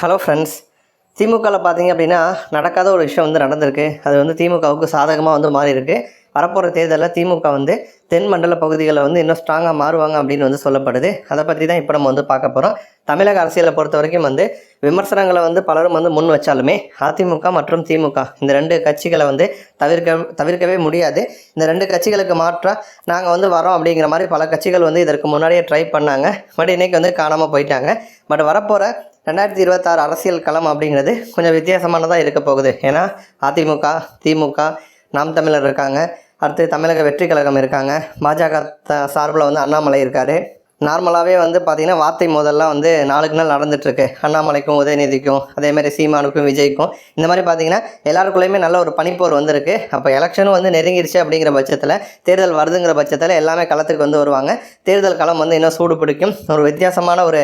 Hello friends திமுகவில் பார்த்தீங்க அப்படின்னா நடக்காத ஒரு விஷயம் வந்து நடந்திருக்கு. அது வந்து திமுகவுக்கு சாதகமாக வந்து மாறியிருக்கு. வரப்போகிற தேர்தலில் திமுக வந்து தென் மண்டல பகுதிகளில் வந்து இன்னும் ஸ்ட்ராங்காக மாறுவாங்க அப்படின்னு வந்து சொல்லப்படுது. அதை பற்றி தான் இப்போ நம்ம வந்து பார்க்க போகிறோம் தமிழக அரசியலை பொறுத்த வரைக்கும் வந்து விமர்சனங்களை வந்து பலரும் வந்து முன் வச்சாலுமே அதிமுக மற்றும் திமுக இந்த ரெண்டு கட்சிகளை வந்து தவிர்க்க தவிர்க்கவே முடியாது. இந்த ரெண்டு கட்சிகளுக்கு மாற்றாக நாங்கள் வந்து வரோம் அப்படிங்கிற மாதிரி பல கட்சிகள் வந்து இதற்கு முன்னாடியே ட்ரை பண்ணாங்க. பட் இன்னைக்கு வந்து காணாமல் போயிட்டாங்க. பட் வரப்போகிற ரெண்டாயிரத்தி இருபத்தாறு அரசியல் களம் அப்படிங்கிறது கொஞ்சம் வித்தியாசமானதாக இருக்க போகுது. ஏன்னா அதிமுக திமுக நாம் தமிழர் இருக்காங்க. அடுத்து தமிழக வெற்றி கழகம் இருக்காங்க. பாஜக த சார்பில் வந்து அண்ணாமலை இருக்கார். நார்மலாகவே வந்து பார்த்திங்கன்னா வார்த்தை மோதல்லாம் வந்து நாளுக்கு நாள் நடந்துட்டுருக்கு. அண்ணாமலைக்கும் உதயநிதிக்கும் அதேமாதிரி சீமானுக்கும் விஜய்க்கும். இந்த மாதிரி பார்த்திங்கன்னா எல்லாருக்குள்ளேயுமே நல்ல ஒரு பனிப்போர் வந்திருக்கு. அப்போ எலெக்ஷனும் வந்து நெருங்கிருச்சு அப்படிங்கிற பட்சத்தில் தேர்தல் வருதுங்கிற பட்சத்தில் எல்லாமே களத்துக்கு வந்து வருவாங்க. தேர்தல் களம் வந்து இன்னும் சூடு பிடிக்கும். ஒரு வித்தியாசமான ஒரு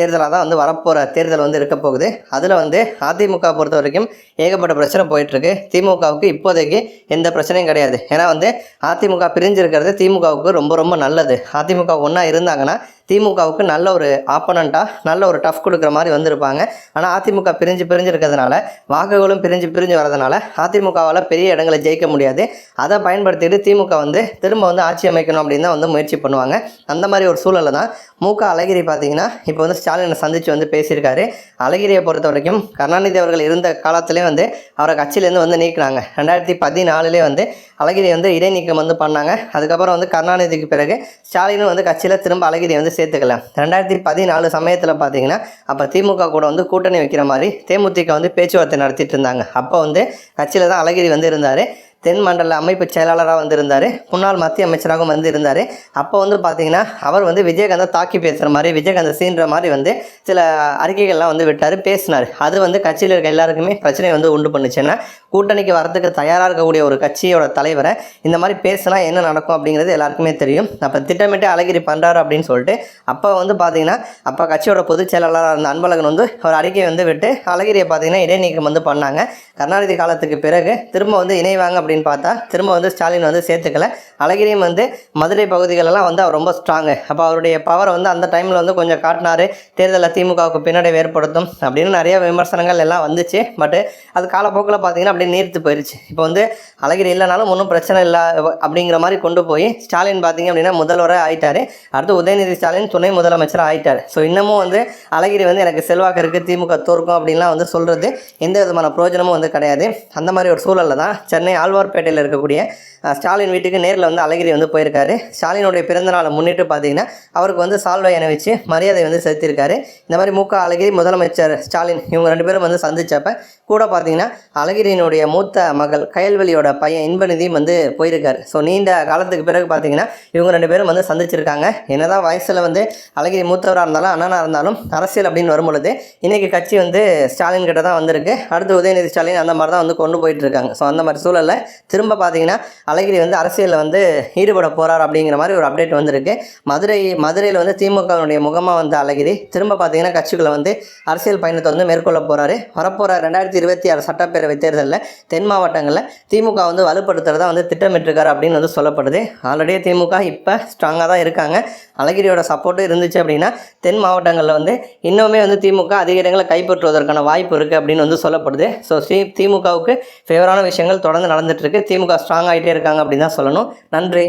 தேர்தலாக தான் வந்து வரப்போகிற தேர்தல் வந்து இருக்க போகுது. அதில் வந்து அதிமுக பொறுத்த வரைக்கும் ஏகப்பட்ட பிரச்சனை போயிட்டுருக்கு. திமுகவுக்கு இப்போதைக்கு எந்த பிரச்சனையும் கிடையாது. ஏன்னா வந்து அதிமுக பிரிஞ்சிருக்கிறது திமுகவுக்கு ரொம்ப ரொம்ப நல்லது. அதிமுக ஒன்றா இருந்தால் இருந்தாங்கன்னா திமுகவுக்கு நல்ல ஒரு ஆப்பனண்ட்டாக நல்ல ஒரு டஃப் கொடுக்குற மாதிரி வந்திருப்பாங்க. ஆனால் அதிமுக பிரிஞ்சு பிரிஞ்சு இருக்கிறதுனால வாக்குகளும் பிரிஞ்சு பிரிஞ்சு வரதுனால அதிமுகவால் பெரிய இடங்களை ஜெயிக்க முடியாது. அதை பயன்படுத்திட்டு திமுக வந்து திரும்ப வந்து ஆட்சி அமைக்கணும் அப்படின்னு தான் வந்து முயற்சி பண்ணுவாங்க. அந்த மாதிரி ஒரு சூழலில் தான் மூக்க அழகிரி பார்த்தீங்கன்னா இப்போ வந்து ஸ்டாலினை சந்தித்து வந்து பேசியிருக்காரு. அழகிரியை பொறுத்த வரைக்கும் கருணாநிதி அவர்கள் இருந்த காலத்திலே வந்து அவரை கட்சியிலேருந்து வந்து நீக்கினாங்க. ரெண்டாயிரத்தி பதினாலுலேயே வந்து அழகிரி வந்து இடைநீக்கம் வந்து பண்ணாங்க. அதுக்கப்புறம் வந்து கருணாநிதிக்கு பிறகு ஸ்டாலினும் வந்து கட்சியில் திரும்ப அழகிரி வந்து சேர்த்துக்கல ரெண்டாயிரத்தி பதினாலு சமயத்தில் பார்த்தீங்கன்னா அப்போ திமுக கூட வந்து கூட்டணி வைக்கிற மாதிரி தேமுதிக வந்து பேச்சுவார்த்தை நடத்திட்டு இருந்தாங்க. அப்போ வந்து கட்சியில் தான் அழகிரி வந்து இருந்தார். தென் மண்டல அமைப்பு செயலாளராக வந்திருந்தார் முன்னாள் மத்திய அமைச்சராகவும் வந்து இருந்தார். அப்போ வந்து பார்த்தீங்கன்னா அவர் வந்து விஜயகாந்தை தாக்கி பேசுகிற மாதிரி விஜயகாந்தை சீன்ற மாதிரி வந்து சில அறிக்கைகள்லாம் வந்து விட்டார் பேசினார். அது வந்து கட்சியில் இருக்க எல்லாருக்குமே பிரச்சனை வந்து உண்டு பண்ணுச்சுன்னா கூட்டணிக்கு வரதுக்கு தயாராக இருக்கக்கூடிய ஒரு கட்சியோட தலைவரை இந்த மாதிரி பேசினா என்ன நடக்கும் அப்படிங்கிறது எல்லாருக்குமே தெரியும். அப்போ திட்டமிட்டு அழகிரி பண்ணுறாரு அப்படின்னு சொல்லிட்டு அப்போ வந்து பார்த்தீங்கன்னா அப்போ கட்சியோட பொதுச் செயலாளராக இருந்த அன்பழகன் வந்து ஒரு அறிக்கை வந்து விட்டு அழகிரியை பார்த்தீங்கன்னா இடைநீக்கம் வந்து பண்ணாங்க. கருணாநிதி காலத்துக்கு பிறகு திரும்ப வந்து இணைவாங்க அப்படின்னு பார்த்தா திரும்ப வந்து ஸ்டாலின் வந்து சேர்த்துக்கல. அழகிரியும் வந்து மதுரை பகுதிகளெல்லாம் வந்து அவர் ரொம்ப ஸ்ட்ராங்கு அப்போ அவருடைய பவரை வந்து அந்த டைமில் வந்து கொஞ்சம் காட்டினார். தேர்தலில் திமுகவுக்கு பின்னடைவு ஏற்படுத்தும் அப்படின்னு நிறைய விமர்சனங்கள் எல்லாம் வந்துச்சு. பட் அது காலப்போக்கில் பார்த்தீங்கன்னா அப்படியே நீர்த்து போயிடுச்சு இப்போ வந்து அழகிரி இல்லைனாலும் ஒன்றும் பிரச்சனை இல்லை அப்படிங்கிற மாதிரி கொண்டு போய் ஸ்டாலின் பார்த்தீங்க அப்படின்னா முதல்வராக ஆயிட்டார். அடுத்து உதயநிதி ஸ்டாலின் துணை முதலமைச்சராக ஆயிட்டார். ஸோ இன்னமும் வந்து அழகிரி வந்து எனக்கு செல்வாக்கு இருக்குது திமுக தோற்கும் அப்படின்லாம் வந்து சொல்கிறது எந்த விதமான பிரயோஜனமும் வந்து கிடையாது. அந்த மாதிரி ஒரு சூழலில் தான் சென்னை ஆழ்வார்பேட்டையில் இருக்கக்கூடிய ஸ்டாலின் வீட்டுக்கு நேரில் வந்து அழகிரி வந்து போயிருக்காரு. ஸ்டாலினுடைய பிறந்தநாளை முன்னிட்டு பார்த்தீங்கன்னா அவருக்கு வந்து சால்வை அணிவிச்சு மரியாதை வந்து செலுத்தியிருக்காரு. இந்த மாதிரி மூக்க அழகிரி முதலமைச்சர் ஸ்டாலின் இவங்க ரெண்டு பேரும் வந்து சந்திச்சப்ப கூட பார்த்தீங்கன்னா அழகிரியினுடைய மூத்த மகள் கயல்வெளியோட பையன் இன்பநிதியும் வந்து போயிருக்காரு. ஸோ நீண்ட காலத்துக்கு பிறகு பார்த்தீங்கன்னா இவங்க ரெண்டு பேரும் வந்து சந்திச்சிருக்காங்க. என்னதான் வயசில் வந்து அழகிரி மூத்தவராக இருந்தாலும் அண்ணனாக இருந்தாலும் அரசியல் அப்படின்னு வரும்பொழுது இன்றைக்கி கட்சி வந்து ஸ்டாலின் கிட்ட தான் வந்திருக்கு. அடுத்து உதயநிதி ஸ்டாலின் அந்த மாதிரி தான் வந்து கொண்டு போயிட்டு இருக்காங்க. ஸோ அந்த மாதிரி சூழலில் திரும்ப பார்த்தீங்கன்னா அழகிரி வந்து அரசியலில் வந்து ஈடுபட போகிறார் அப்படிங்கிற மாதிரி ஒரு அப்டேட் வந்திருக்கு. மதுரை மதுரையில் வந்து திமுகவினுடைய முகமாக வந்த அழகிரி திரும்ப பார்த்தீங்கன்னா கட்சிகளை வந்து அரசியல் பயணத்தை வந்து மேற்கொள்ள போகிறாரு வரப்போகிற ரெண்டாயிரத்தி இருபத்தி ஆறு சட்டப்பேரவை தேர்தலில் தென் மாவட்டங்களில் திமுக வந்து வலுப்படுத்துறதா வந்து திட்டமிட்டிருக்காரு அப்படின்னு வந்து சொல்லப்படுது. ஆல்ரெடி திமுக இப்போ ஸ்ட்ராங்காக தான் இருக்காங்க. அழகிரியோட சப்போர்ட்டும் இருந்துச்சு அப்படின்னா தென் மாவட்டங்களில் வந்து இன்னுமே வந்து திமுக அதிக இடங்களை கைப்பற்றுவதற்கான வாய்ப்பு இருக்குது அப்படின்னு வந்து சொல்லப்படுது. ஸோ திமுகவுக்கு ஃபேவரான விஷயங்கள் தொடர்ந்து நடந்துகிட்ருக்கு திமுக ஸ்ட்ராங் ஆகிட்டே இருக்காங்க அப்படின்னு தான் சொல்லணும். நன்றி.